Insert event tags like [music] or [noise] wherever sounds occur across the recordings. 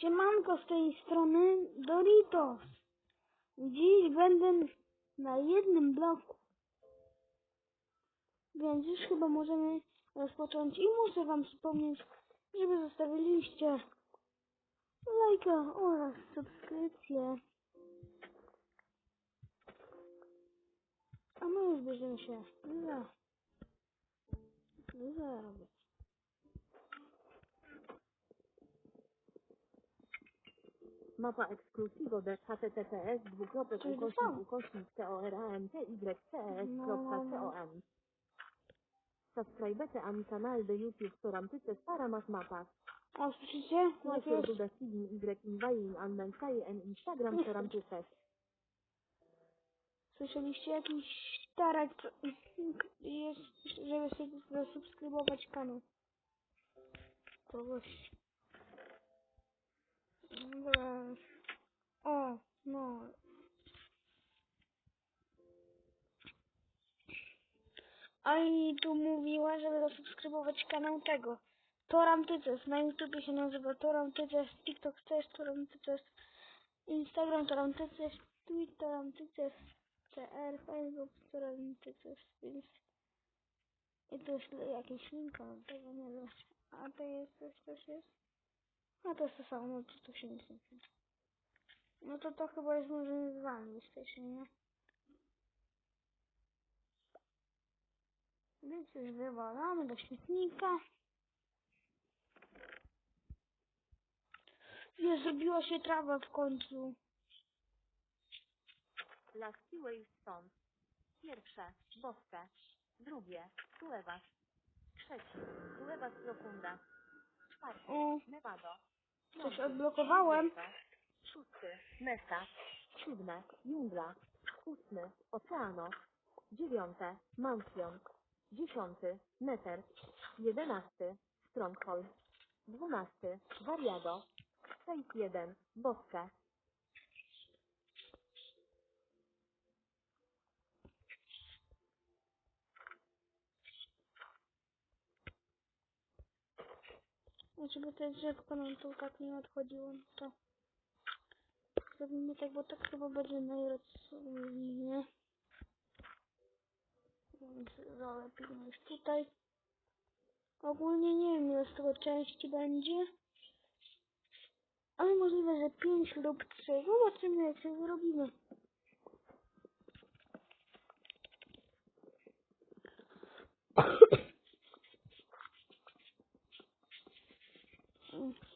Siemanko z tej strony Doritos. Dziś będę na jednym bloku. Więc już chyba możemy rozpocząć i muszę wam przypomnieć, żeby zostawiliście lajka oraz subskrypcję. A my już bierzemy się za, za robię. Mapa ekskluzywo de https dwukropek Czyli ukośnik dostałam. ukośnik corantys.com No, Subskrybete am kanal de YouTube Soramtyce Paramas Mapa. A słyszycie? Like Najpierw Duda Sigin Y Invain Anmensaje en Instagram Soramtyces. Słyszeliście jakiś starek co- jest, żeby sobie zasubskrybować kanał. Kogoś. O, no. A i tu mówiła, żeby zasubskrybować kanał tego. Toram Tyces. Na YouTubie się nazywa Toram Tyces. TikTok też Toram Tyces. Instagram Toram Tyces. Twitter Toram Tyces. TR, Facebook, Toram Tyces. Więc... I to jest jakiś link, tego nie wiem. A to jest coś, coś jest? A to jest to samo, no to, to się nic nie dzieje. No to to chyba jest może z wami jesteście, nie? Więc już wywalamy do śmietnika. Nie zrobiła się trawa w końcu. Las Siłej stąd. Pierwsze, Bosque. Drugie, Suewas. Trzeci, Suewas Profunda. Czwarty, O, Nevado. Coś odblokowałem. Piętro. Szósty, Mesa. Siódme, Jungla. Ósmy, Oceano. Dziewiąte, Mansion. Dziesiąty, Neter. Jedenasty, Stronghold. Dwunasty, Variado. Phase jeden, Bosque. Bo to drzewko nam tu tak nie odchodziło, no to zrobimy tak, bo tak chyba będzie najrozsądniej, nie? Więc zalepimy już tutaj. Ogólnie nie wiem, ile z tego części będzie. Ale możliwe, że 5 lub 3. Zobaczymy, jak się zrobimy.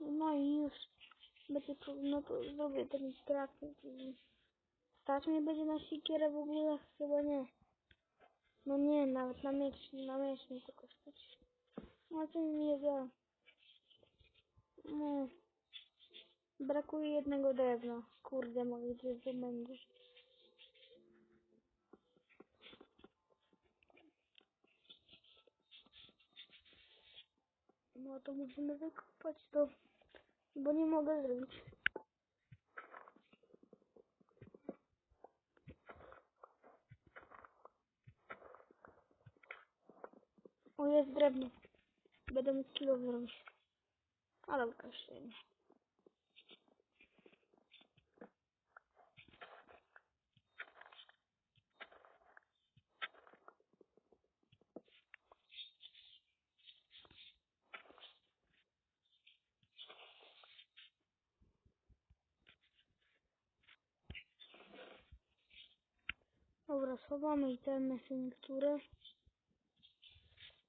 No i już będzie powinno to zrobię ten straszny. Stać mnie będzie na sikierę w ogóle? Chyba nie. No nie, nawet na miecz, na miecz nie tylko stać. No to nie wiem. No. Brakuje jednego drewna. Kurde, gdzieś to będzie. No to musimy wykopać to, bo nie mogę zrobić. O, jest drewno. Będę mógł kilo zrobić. Ale jeszcze nie. Schowamy itemy, niektóre.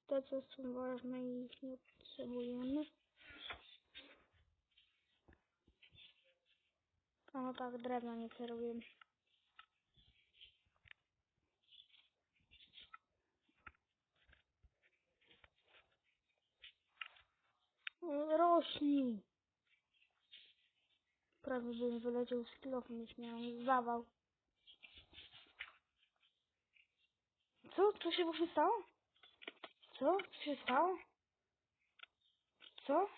Te, co są ważne i ich nie potrzebujemy. A no tak, drewna nie kierujemy. Rośnij! Prawie bym wyleciał z kilofu, już miałem zawał. Co? Co się właśnie stało? Co? Co się stało? Co?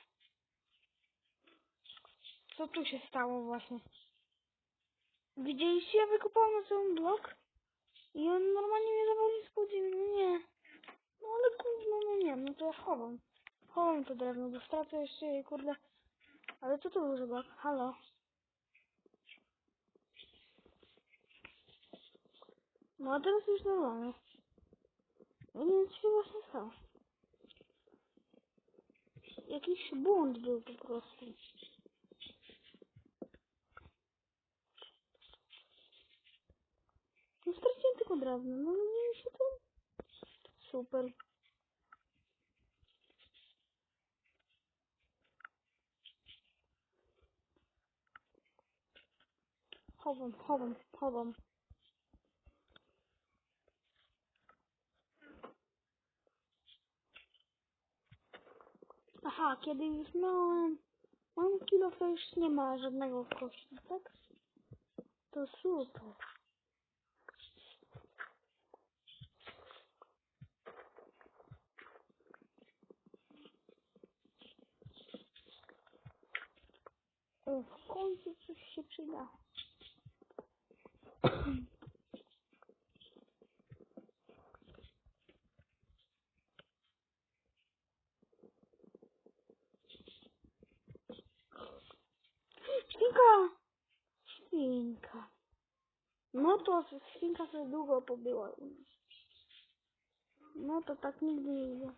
Co tu się stało właśnie? Widzieliście? Ja wykopałem na cały blok i on normalnie mnie zawalił z godziny. Nie. No ale gówno, no nie. No to ja chowam. Chowam to drewno, bo stracę jeszcze, kurde, Ale co to był za bug? Halo? No a teraz już normalnie. Ja nie się właśnie stało. Jakiś błąd był po prostu. No straciłem tylko drewno, no nie się to... Super. Chowam, chowam, chowam. Kiedy już miałem... Mam kilo, to już nie ma żadnego kosztu, tak? To super. W końcu coś się przyda. Świnka! Świnka. No to świnka sobie długo pobyła u nas. No to tak nigdy nie idzie.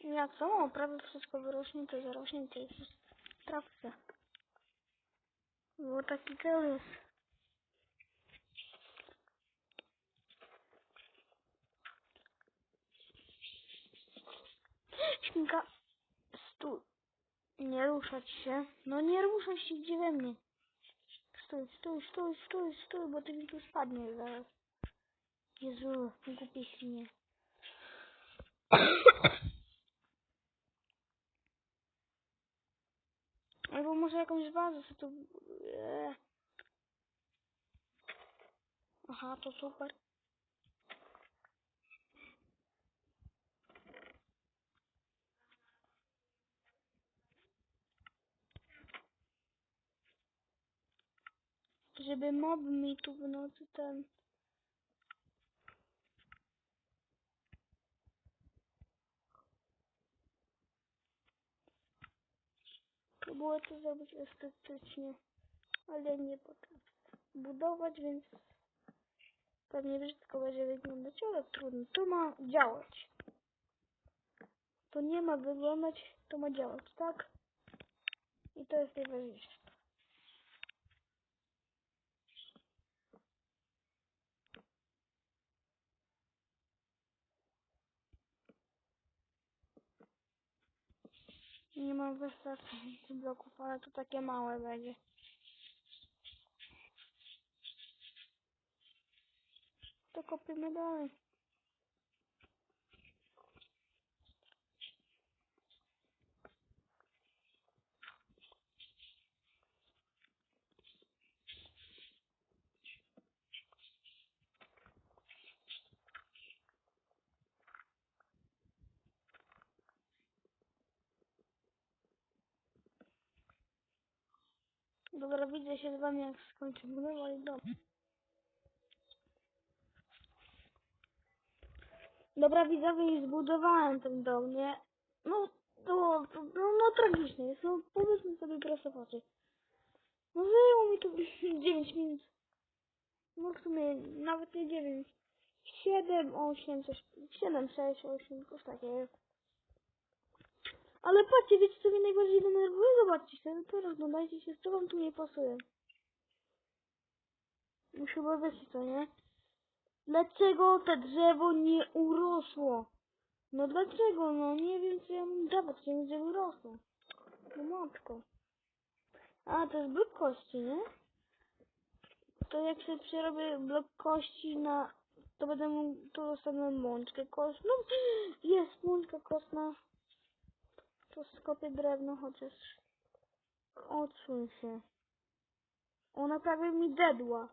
Jak samo prawie wszystko wyrośnie, zarośnie, to jest w trawce. Bo taki cel jest. Świnka, stój. Nie ruszać się. No nie ruszaj się, gdzie we mnie. Stój, stój, stój, stój, stój, bo ty mi może jakąś bazę sobie tu... Eee. Aha, to super. Żeby mob mi tu w nocy ten... Próbuję to zrobić estetycznie, ale nie potrafię budować, więc pewnie brzydko będzie wyglądać, ale trudno. To ma działać. To nie ma wyglądać, to ma działać, tak? I to jest najważniejsze. Nie mam wystarczających bloków, ale to takie małe będzie. To kopiemy dalej. Dobra, widzę się z wami jak skończę budować dom. Dobra, widzowie, już zbudowałem ten dom, nie? No, to, to no, no tragiczne jest, no powiedzmy sobie prosto oczy. No zajęło mi to [laughs] 9 minut. No w sumie nawet nie 9. 7, 8, coś, 7, 6, 8, coś takiego. Ale patrzcie, wiecie co mnie najbardziej denerwuje? Zobaczcie sobie, to rozglądajcie się, co wam tu nie pasuje. Już chyba wiecie co, nie? Dlaczego to drzewo nie urosło? No dlaczego? No nie wiem co ja mam dawać, żeby żeby urosło. No matko. A, to jest blok kości, nie? To jak sobie przerobię blok kości na... To będę mógł... Tu dostanę mączkę kostną. Jest mączka kostna to skopię drewno, chociaż... Odsuń się. Ona prawie mi dedła.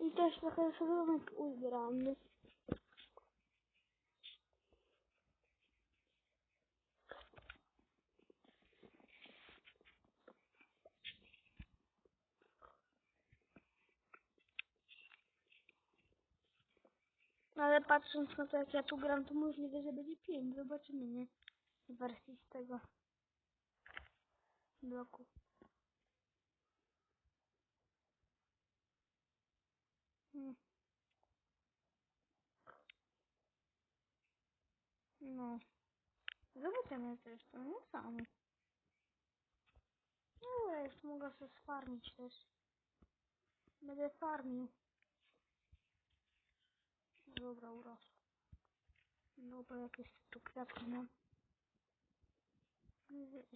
I też trochę sobie uzbieram. Uzbierany. Ale patrząc na to, jak ja tu gram, to możliwe, że będzie 5. Zobaczymy, nie? W wersji z tego bloku. Hmm. No. Zobaczymy zresztą, nie sami. No jest, mogę sobie sfarmić też. Będę farmił. Dobra, urosło. Dobra, jakieś tu kwiatki mam.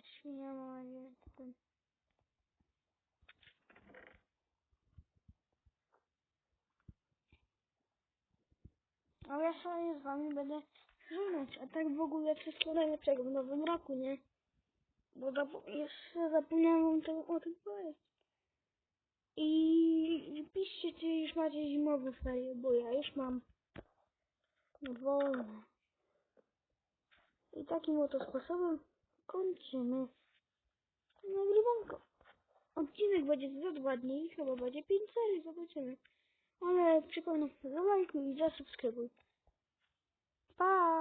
Świnia ma nadzieję, że ten... A ja sobie z wami będę żegnać, a tak w ogóle wszystko najlepszego w nowym roku, nie? Bo zapo- jeszcze zapomniałam o tym powiedzieć. I piszcie, czy już macie zimowe ferie, bo ja już mam wolne. I takim oto sposobem kończymy nagrywanko. Odcinek będzie za dwa dni, chyba będzie 5 serii, zobaczymy. Ale przypominam, zalajkuj i zasubskrybuj. Pa!